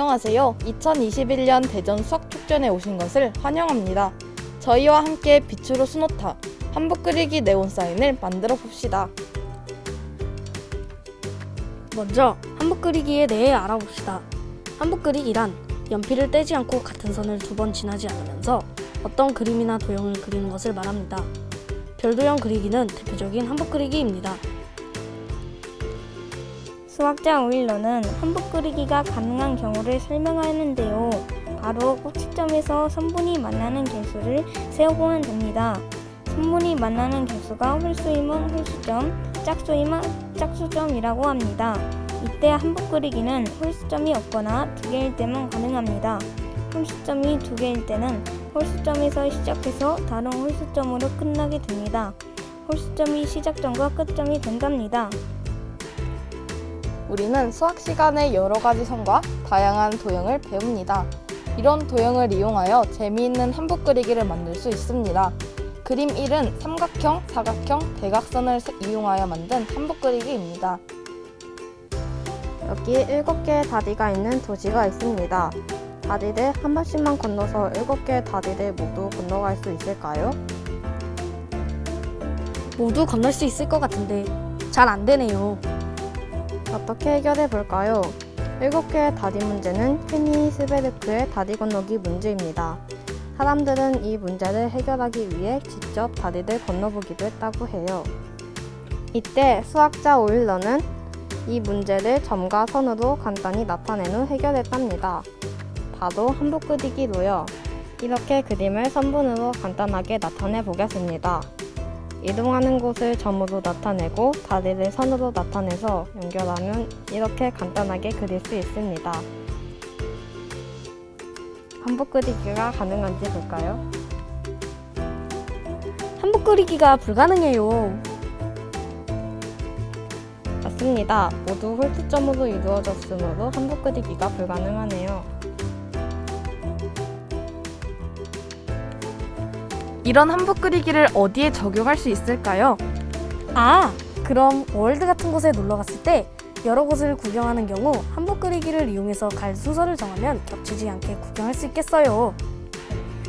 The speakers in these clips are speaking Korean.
안녕하세요. 2021년 대전 수학축전에 오신 것을 환영합니다. 저희와 함께 빛으로 수놓다 한복 그리기 네온 사인을 만들어 봅시다. 먼저 한복 그리기에 대해 알아봅시다. 한복 그리기란 연필을 떼지 않고 같은 선을 두 번 지나지 않으면서 어떤 그림이나 도형을 그리는 것을 말합니다. 별도형 그리기는 대표적인 한복 그리기입니다. 수학자 오일러는 한복 그리기가 가능한 경우를 설명하는데요. 바로 꼭지점에서 선분이 만나는 개수를 세어보면 됩니다. 선분이 만나는 개수가 홀수이면 홀수점, 짝수이면 짝수점이라고 합니다. 이때 한복 그리기는 홀수점이 없거나 두 개일 때만 가능합니다. 홀수점이 두 개일 때는 홀수점에서 시작해서 다른 홀수점으로 끝나게 됩니다. 홀수점이 시작점과 끝점이 된답니다. 우리는 수학 시간에 여러 가지 선과 다양한 도형을 배웁니다. 이런 도형을 이용하여 재미있는 한복 그리기를 만들 수 있습니다. 그림 1은 삼각형, 사각형, 대각선을 세- 이용하여 만든 한복 그리기입니다. 여기 일곱 개의 다리가 있는 도시가 있습니다. 다리를 한 번씩만 건너서 일곱 개의 다리를 모두 건너갈 수 있을까요? 모두 건널 수 있을 것 같은데 잘 안 되네요. 어떻게 해결해 볼까요? 일곱 개의 다리 문제는 페니 스베르크의 다리 건너기 문제입니다. 사람들은 이 문제를 해결하기 위해 직접 다리를 건너보기도 했다고 해요. 이때 수학자 오일러는 이 문제를 점과 선으로 간단히 나타낸 후 해결했답니다. 바로 한복 그리기로요. 이렇게 그림을 선분으로 간단하게 나타내 보겠습니다. 이동하는 곳을 점으로 나타내고 다리를 선으로 나타내서 연결하면 이렇게 간단하게 그릴 수 있습니다. 한복 그리기가 가능한지 볼까요? 한복 그리기가 불가능해요. 맞습니다. 모두 홀수점으로 이루어졌으므로 한복 그리기가 불가능하네요. 이런 한복 그리기를 어디에 적용할 수 있을까요? 아, 그럼 월드 같은 곳에 놀러 갔을 때 여러 곳을 구경하는 경우 한복 그리기를 이용해서 갈 순서를 정하면 겹치지 않게 구경할 수 있겠어요.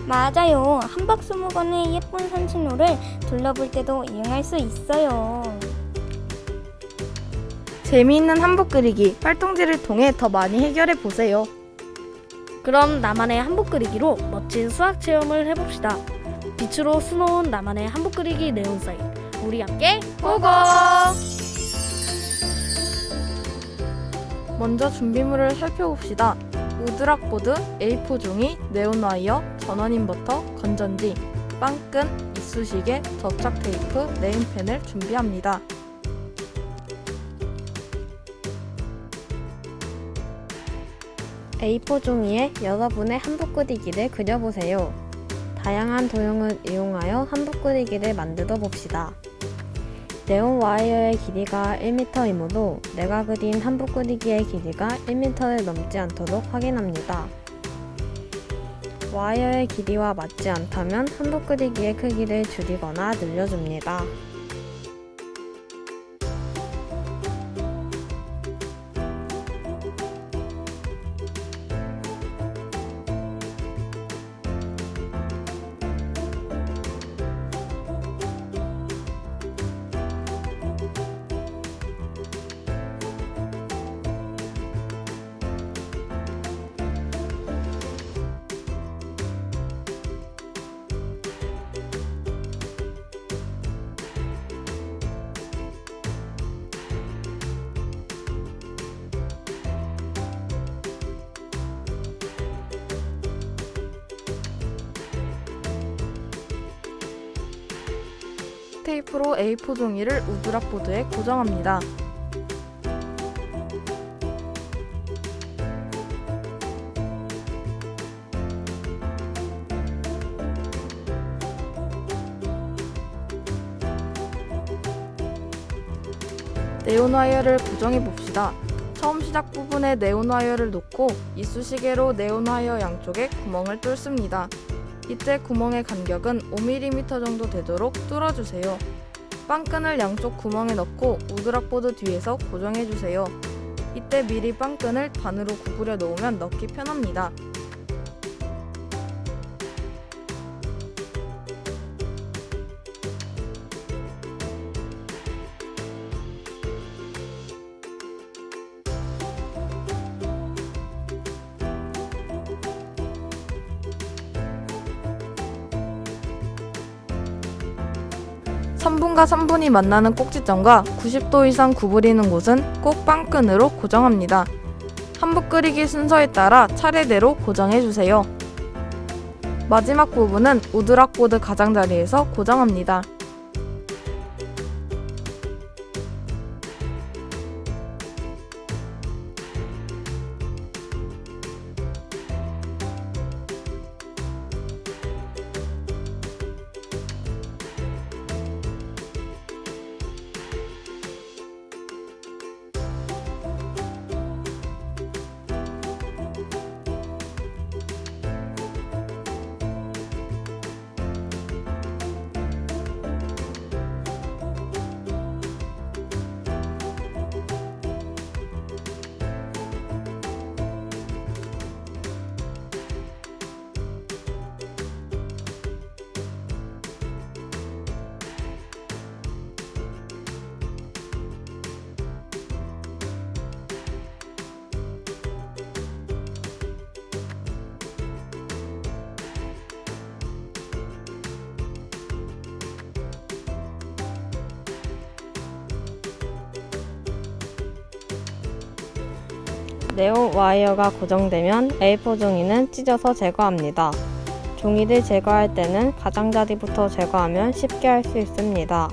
맞아요. 한박스무건의 예쁜 산신호를 둘러볼 때도 이용할 수 있어요. 재미있는 한복 그리기 활동지를 통해 더 많이 해결해 보세요. 그럼 나만의 한복 그리기로 멋진 수학 체험을 해봅시다. 빛으로 수놓은 나만의 한복 그리기 네온 사인. 우리 함께 고고! 먼저 준비물을 살펴봅시다. 우드락보드, A4 종이, 네온 와이어, 전원 인버터, 건전지, 빵끈, 이쑤시개, 접착 테이프, 네임펜을 준비합니다. A4 종이에 여러분의 한복 그리기를 그려보세요. 다양한 도형을 이용하여 한복 그리기를 만들어 봅시다. 네온 와이어의 길이가 1m이므로 내가 그린 한복 그리기의 길이가 1m를 넘지 않도록 확인합니다. 와이어의 길이와 맞지 않다면 한복 그리기의 크기를 줄이거나 늘려줍니다. 테이프로 A4 종이를 우드락 보드에 고정합니다. 네온 와이어를 고정해 봅시다. 처음 시작 부분에 네온 와이어를 놓고 이쑤시개로 네온 와이어 양쪽에 구멍을 뚫습니다. 이때 구멍의 간격은 5mm 정도 되도록 뚫어주세요. 빵끈을 양쪽 구멍에 넣고 우드락보드 뒤에서 고정해주세요. 이때 미리 빵끈을 반으로 구부려 놓으면 넣기 편합니다. 삼분과삼분이 만나는 꼭지점과 90도 이상 구부리는 곳은 꼭 빵끈으로 고정합니다. 한복 끓이기 순서에 따라 차례대로 고정해 주세요. 마지막 부분은 우드락보드 가장자리에서 고정합니다. 네온 와이어가 고정되면 A4 종이는 찢어서 제거합니다. 종이를 제거할 때는 가장자리부터 제거하면 쉽게 할 수 있습니다.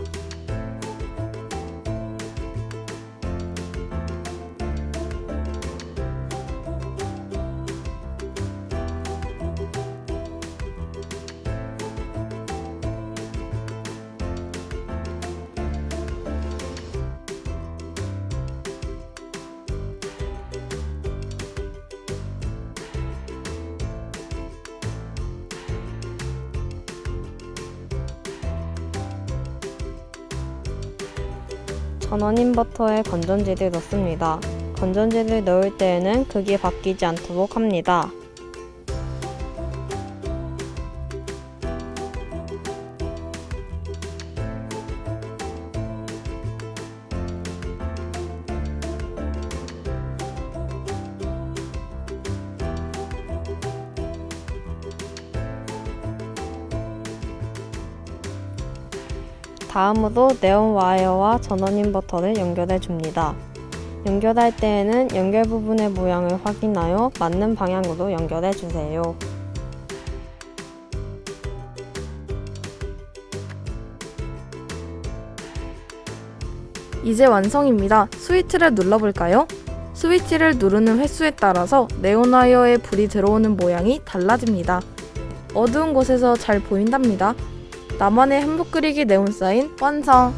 전원인 버터에 건전지를 넣습니다. 건전지를 넣을 때에는 극이 바뀌지 않도록 합니다. 다음으로 네온 와이어와 전원 인버터를 연결해 줍니다. 연결할 때에는 연결 부분의 모양을 확인하여 맞는 방향으로 연결해 주세요. 이제 완성입니다. 스위치를 눌러볼까요? 스위치를 누르는 횟수에 따라서 네온와이어에 불이 들어오는 모양이 달라집니다. 어두운 곳에서 잘 보인답니다. 나만의 한복 그리기 네온 사인 완성!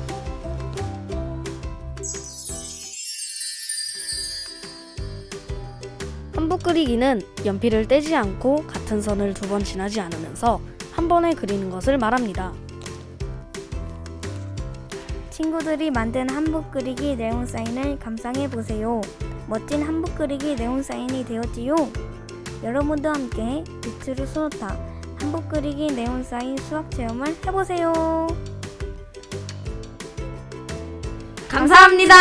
한복 그리기는 연필을 떼지 않고 같은 선을 두 번 지나지 않으면서 한 번에 그리는 것을 말합니다. 친구들이 만든 한복 그리기 네온 사인을 감상해 보세요. 멋진 한복 그리기 네온 사인이 되었지요. 여러분도 함께 비트루 소노타 한복 그리기 네온 사인 수학 체험을 해보세요. 감사합니다!